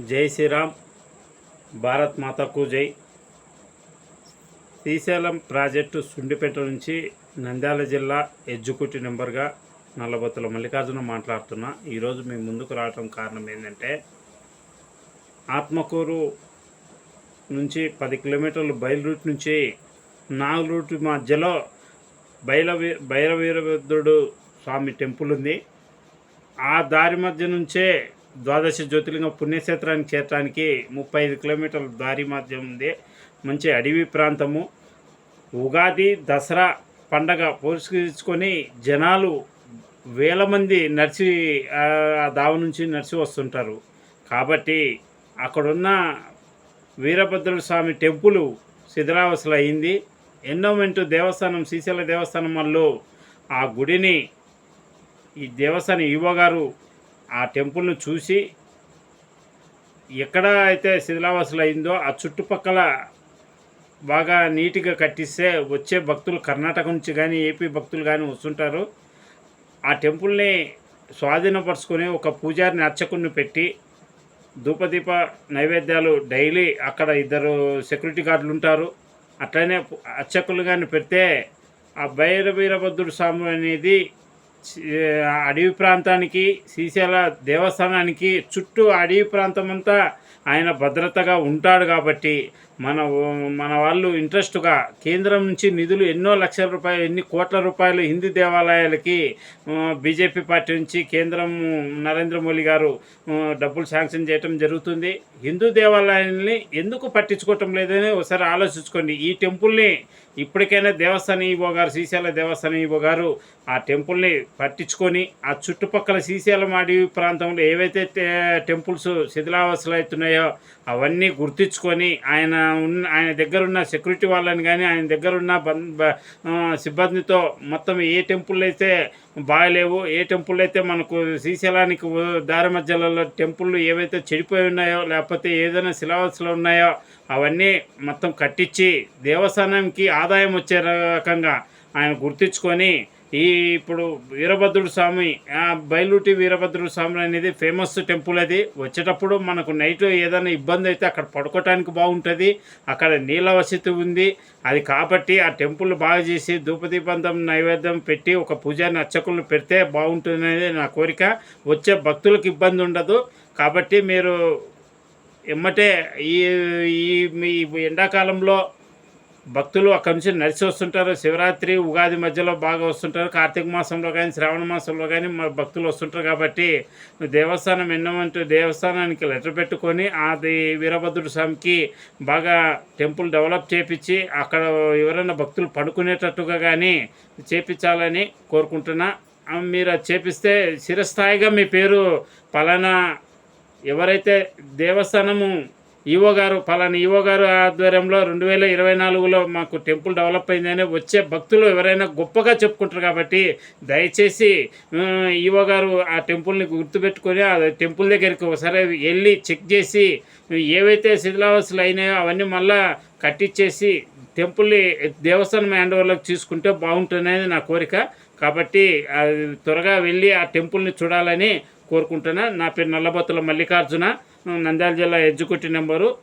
జై శ్రీరామ్. భారత్ మాతకు జై. శ్రీశైలం ప్రాజెక్టు సుండిపేట నుంచి నంద్యాల జిల్లా ఎగ్జిక్యూటివ్ నెంబర్గా నల్లబొత్తుల మల్లికార్జున మాట్లాడుతున్నా. ఈరోజు మీ ముందుకు రావడం కారణం ఏంటంటే ఆత్మకూరు నుంచి పది కిలోమీటర్లు బయలు రూట్ నుంచి నాలుగు రూట్ మధ్యలో బైలవీ భైరవీరభద్రుడు స్వామి టెంపుల్ ఉంది. ఆ దారి మధ్య నుంచే ద్వాదశ జ్యోతిర్లింగ పుణ్యక్షేత్రానికి చేరటానికి ముప్పై ఐదు కిలోమీటర్ల దారి మధ్య ఉంది. మంచి అడవి ప్రాంతము. ఉగాది దసరా పండగ పురస్కరించుకొని జనాలు వేల మంది నడిచి ఆ దావ నుంచి నడిచి వస్తుంటారు. కాబట్టి అక్కడున్న వీరభద్రుడు స్వామి టెంపుల్ శిథిలావసలు అయింది ఎండోమెంట్ దేవస్థానం శ్రీశైల దేవస్థానం వాళ్ళు ఆ గుడిని ఈ దేవస్థానం ఈవో గారు ఆ టెంపుల్ను చూసి ఎక్కడ అయితే శిథిలావాసులు అయిందో ఆ చుట్టుపక్కల బాగా నీట్గా కట్టిస్తే వచ్చే భక్తులు కర్ణాటక నుంచి కానీ ఏపీ భక్తులు కానీ వస్తుంటారు. ఆ టెంపుల్ని స్వాధీనపరుచుకొని ఒక పూజారిని అర్చకుడిని పెట్టి ధూపదీప నైవేద్యాలు డైలీ అక్కడ ఇద్దరు సెక్యూరిటీ గార్డులు ఉంటారు. అట్లనే అర్చకులు కానీ పెడితే ఆ భైర వీరభద్రుడు స్వామి అనేది అడవి ప్రాంతానికి శ్రీశైల దేవస్థానానికి చుట్టూ అడవి ప్రాంతం అంతా ఆయన భద్రతగా ఉంటాడు కాబట్టి మన మన వాళ్ళు ఇంట్రెస్ట్గా కేంద్రం నుంచి నిధులు ఎన్నో లక్షల రూపాయలు ఎన్ని కోట్ల రూపాయలు హిందూ దేవాలయాలకి బీజేపీ పార్టీ నుంచి కేంద్రం నరేంద్ర మోడీ గారు డబ్బులు శాంక్షన్ చేయటం జరుగుతుంది. హిందూ దేవాలయాల్ని ఎందుకు పట్టించుకోవటం లేదని ఒకసారి ఆలోచించుకోండి. ఈ టెంపుల్ని ఇప్పటికైనా దేవస్థానం ఈవో గారు శ్రీశైల దేవస్థానం ఈవో గారు ఆ టెంపుల్ని పట్టించుకొని ఆ చుట్టుపక్కల శ్రీశైలం అడవి ప్రాంతంలో ఏవైతే టెంపుల్స్ శిథిలావస్థలు అవుతున్నాయో అవన్నీ గుర్తించుకొని ఆయన ఉన్న ఆయన దగ్గర ఉన్న సెక్యూరిటీ వాళ్ళని కానీ ఆయన దగ్గర ఉన్న బం- బ- సిబ్బందితో మొత్తం ఏ టెంపుల్ అయితే బాగలేవు ఏ టెంపుల్ అయితే మనకు శ్రీశైలానికి దారి మధ్యలలో టెంపుల్ ఏవైతే చెడిపోయి ఉన్నాయో లేకపోతే ఏదైనా శిలావస్థలు ఉన్నాయో అవన్నీ మొత్తం కట్టించి దేవస్థానంకి ఆదాయం వచ్చే రకంగా ఆయన గుర్తించుకొని ఈ ఇప్పుడు వీరభద్రుడు స్వామి బయలుటి వీరభద్రుడు స్వామి అనేది ఫేమస్ టెంపుల్ అది. వచ్చేటప్పుడు మనకు నైట్ ఏదైనా ఇబ్బంది అయితే అక్కడ పడుకోవటానికి బాగుంటుంది. అక్కడ నీళ్ళ వసతి ఉంది. అది కాబట్టి ఆ టెంపుల్ బాగా చేసి ధూపదీపంతం నైవేద్యం పెట్టి ఒక పూజారిని అర్చకులను పెడితే బాగుంటుందనేది నా కోరిక. వచ్చే భక్తులకు ఇబ్బంది ఉండదు. కాబట్టి మీరు ఎమ్మటే ఈ ఈ ఎండాకాలంలో భక్తులు అక్కడి నుంచి నడిచి వస్తుంటారు. శివరాత్రి ఉగాది మధ్యలో బాగా వస్తుంటారు. కార్తీక మాసంలో కానీ శ్రావణ మాసంలో కానీ మా భక్తులు వస్తుంటారు కాబట్టి దేవస్థానం ఎన్నమంటూ దేవస్థానానికి లెటర్ పెట్టుకొని అది వీరభద్రుడు స్వామికి బాగా టెంపుల్ డెవలప్ చేపించి అక్కడ ఎవరైనా భక్తులు పడుకునేటట్టుగా కానీ చేపించాలని కోరుకుంటున్నా. మీరు అది చేపిస్తే చిరస్థాయిగా మీ పేరు పలానా ఎవరైతే దేవస్థానము ఈవో గారు పలానా ఈవో గారు ఆధ్వర్యంలో రెండు వేల ఇరవై నాలుగులో మాకు టెంపుల్ డెవలప్ అయిందని వచ్చే భక్తులు ఎవరైనా గొప్పగా చెప్పుకుంటారు కాబట్టి దయచేసి ఈవో గారు ఆ టెంపుల్ని గుర్తుపెట్టుకొని ఆ టెంపుల్ దగ్గరికి ఒకసారి వెళ్ళి చెక్ చేసి ఏవైతే శిథిలావస్థలు అయినాయో అవన్నీ మళ్ళా కట్టించేసి టెంపుల్ని దేవస్థానం హ్యాండ్ ఓవర్లోకి తీసుకుంటే బాగుంటుందనేది నా కోరిక. కాబట్టి అది త్వరగా వెళ్ళి ఆ టెంపుల్ని చూడాలని కోరుకుంటున్నా. నా పేరు నల్లబత్తుల మల్లికార్జున. నంద్యాల జిల్లా ఎగ్జిక్యూటివ్ నెంబరు.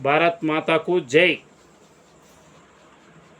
భారత్ మాతాకు జై.